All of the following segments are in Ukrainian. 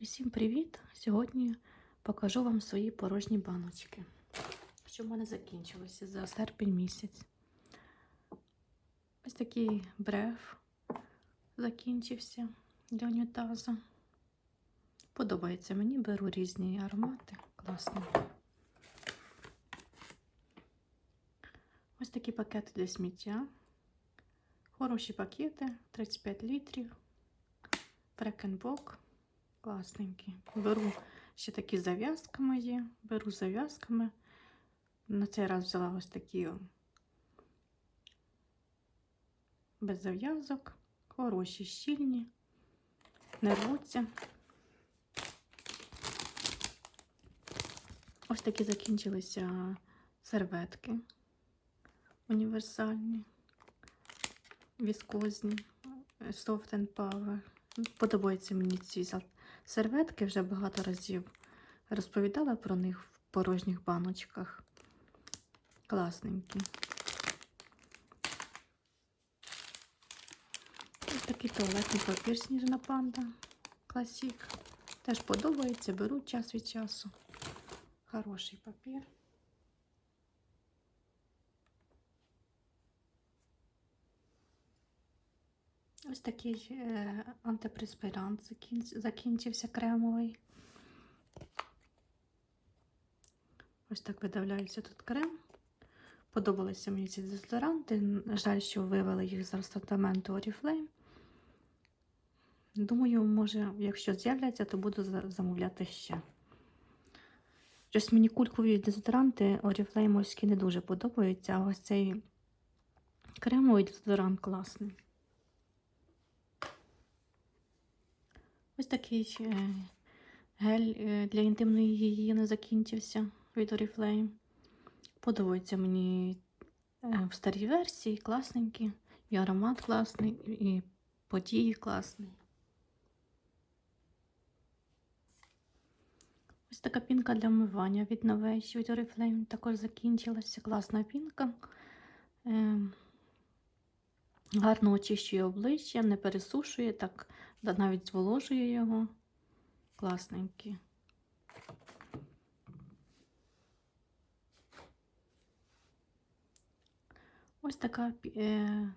Всім привіт! Сьогодні покажу вам свої порожні баночки, що в мене закінчилося за серпень місяць. Ось такий бреф закінчився для унітазу. Подобається мені, беру різні аромати. Класно. Ось такі пакети для сміття. Хороші пакети, 35 літрів. Брекенбок. Класненькі. Беру ще такі зав'язками є. Беру зав'язками. На цей раз взяла ось такі без зав'язок. Хороші, щільні, не рвуться. Ось такі закінчилися серветки універсальні, віскозні, Soft and Power. Подобаються мені ці серветки, вже багато разів розповідала про них в порожніх баночках. Класненькі. Ось такий туалетний папір сніжна панда. Класік. Теж подобається, беру час від часу. Хороший папір. Ось такий е, антипреспирант закінчився кремовий. Ось так видавляється тут крем. Подобалися мені ці дезодоранти. Жаль, що вивели їх з асортименту Oriflame. Думаю, може, якщо з'являться, то буду замовляти ще. Щось мені кулькові дезодоранти Oriflame не дуже подобаються, а ось цей кремовий дезодорант класний. Ось такий е, гель е, для інтимної гігієни закінчився від Oriflame. Подобається мені е, в старій версії, класненькі, і аромат класний, і події класний. Ось така пінка для вмивання від Novage від Oriflame також закінчилася. Класна пінка. Гарно очищує обличчя, не пересушує, так навіть зволожує його. Класненький. Ось така е,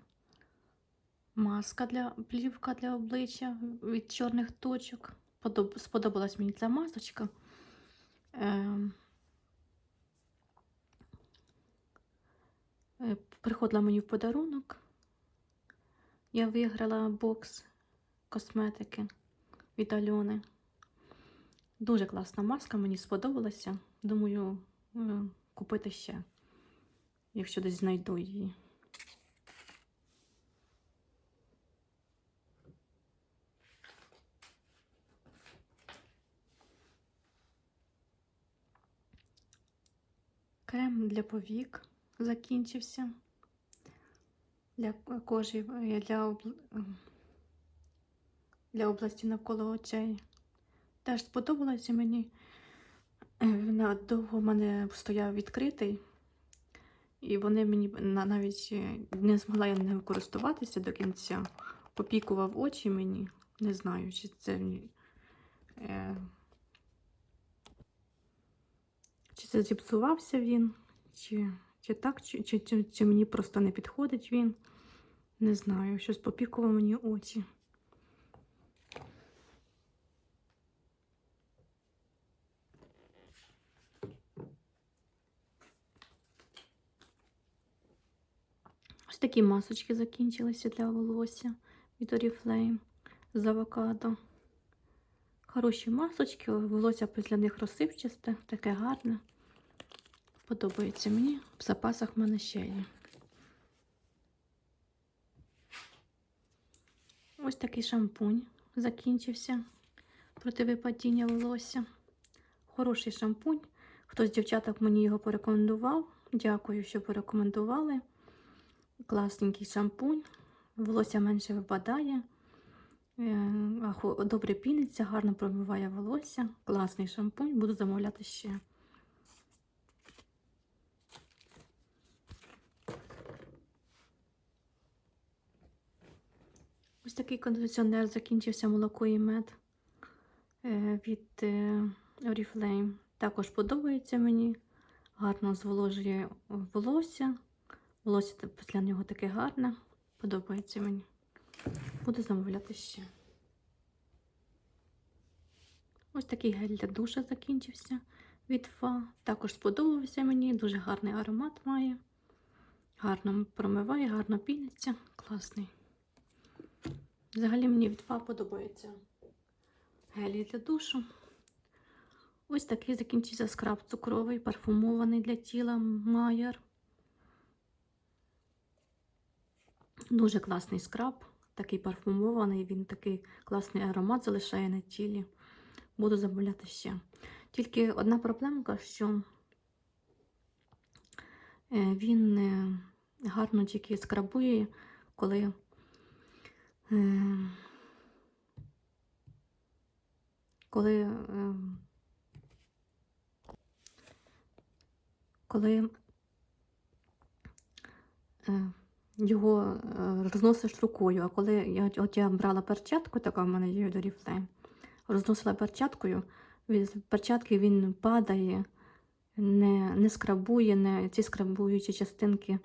маска для плівка для обличчя від чорних точок. Подоб, сподобалась мені ця масочка. Е, е, приходила мені в подарунок. Я виграла бокс косметики від Альони. Дуже класна маска, мені сподобалася. Думаю, е, купити ще, якщо десь знайду її. Крем для повік закінчився. Для кожи, е, для, ем, для області навколо очей. Теж сподобалося мені. Він довго в мене стояв відкритий, і вони мені навіть е, не змогла я ним користуватися до кінця. Попікував очі мені. Не знаю, чи це е, чи це зіпсувався він, чи, чи так, чи, чи, чи, чи мені просто не підходить він. Не знаю, щось попікував мені очі. Ось такі масочки закінчилися для волосся від Oriflame з авокадо. Хороші масочки, волосся після них розсипчасте, таке гарне. Подобається мені. В запасах мене ще є. Ось такий шампунь закінчився проти випадіння волосся. Хороший шампунь. Хтось з дівчаток мені його порекомендував. Дякую, що порекомендували. Класненький шампунь. Волосся менше випадає. Е, Добре піниться, гарно промиває волосся. Класний шампунь. Буду замовляти ще. Ось такий кондиціонер закінчився молоко і мед. е, від е, Oriflame. Також подобається мені. Гарно зволожує волосся. Волосся після нього таке гарне. Подобається мені. Буду замовляти ще. Ось такий гель для душа закінчився від Фа. Також сподобався мені. Дуже гарний аромат має. Гарно промиває, гарно піниться. Класний. Взагалі мені від подобається гелі для душу. Ось такий закінчився скраб цукровий, парфумований для тіла Майер. Дуже класний скраб, такий парфумований, він такий класний аромат залишає на тілі. Буду замовляти ще. Тільки одна проблемка, що е, він е, гарно тільки скрабує, коли коли, е, коли е, його е, розносиш рукою. А коли я, от я брала перчатку, така в мене є Oriflame, розносила перчаткою, від перчатки він падає, не, не скрабує, не ці скрабуючі частинки.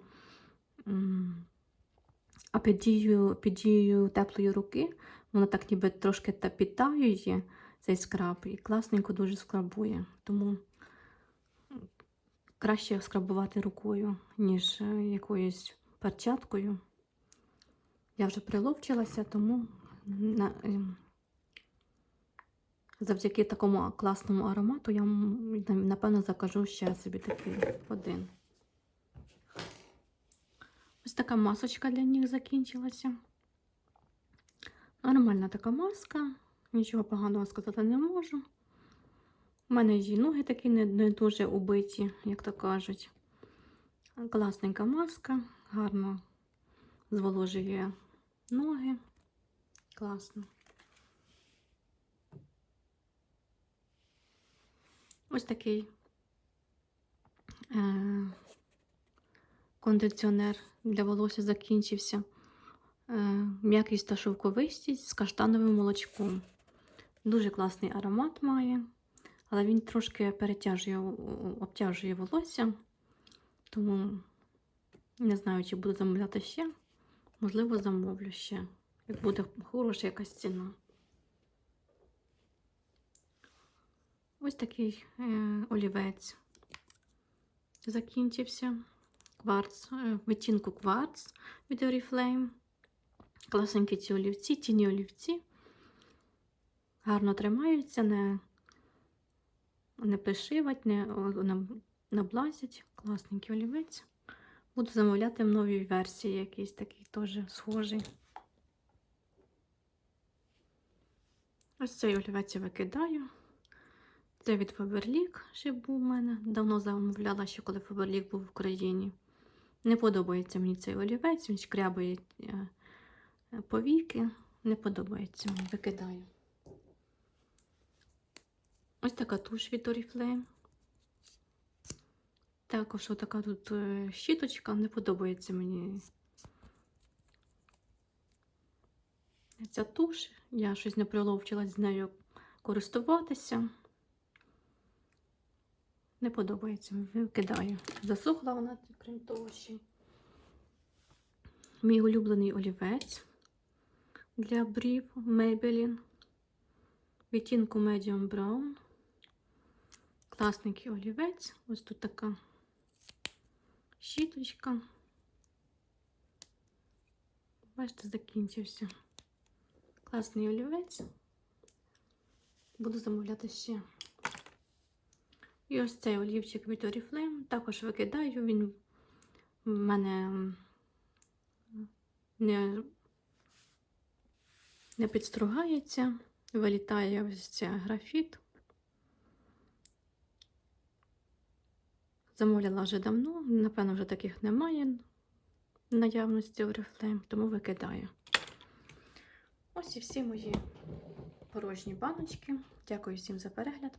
А під дією, під дією теплої руки воно так ніби трошки та підтаює цей скраб і класненько дуже скрабує. Тому краще скрабувати рукою, ніж е, якоюсь перчаткою. Я вже приловчилася, тому на, ем, завдяки такому класному аромату я напевно закажу ще собі такий один. Ось така масочка для них закінчилася. Нормальна така маска, нічого поганого сказати не можу. У мене її ноги такі не, не дуже убиті, як то кажуть. Класненька маска, гарно зволожує ноги. Класно. Ось такий е- кондиціонер для волосся закінчився. Е- м'якість та шовковистість з каштановим молочком. Дуже класний аромат має, але він трошки перетяжує, обтяжує волосся. Тому не знаю, чи буду замовляти ще. Можливо, замовлю ще, як буде хороша якась ціна. Ось такий е, олівець закінчився. Кварц, е, відтінку кварц від Oriflame. Класненькі ці олівці, тіні олівці. Гарно тримаються, не, не пришивать, не, наблазять. Класненький олівець. Буду замовляти в новій версії, якийсь такий теж схожий. Ось цей олівець я викидаю. Це від Faberlic ще був у мене. Давно замовляла ще, коли Faberlic був в Україні. Не подобається мені цей олівець, він шкрябає е, повіки. Не подобається мені, викидаю. Ось така туш від Oriflame. Також така тут е, щіточка, не подобається мені ця туш. Я щось не приловчилась з нею користуватися. Не подобається, викидаю. Засохла вона, крім того, ще. Мій улюблений олівець для брів Maybelline. Відтінку Medium Brown. Класненький олівець. Ось тут така щіточка. Бачите, закінчився. Класний олівець. Буду замовляти ще. І ось цей олівчик від Oriflame. Також викидаю. Він в мене не, не підстругається. Вилітає ось цей графіт. Замовляла вже давно, напевно, вже таких немає наявності Oriflame, тому викидаю. Ось і всі мої порожні баночки. Дякую всім за перегляд.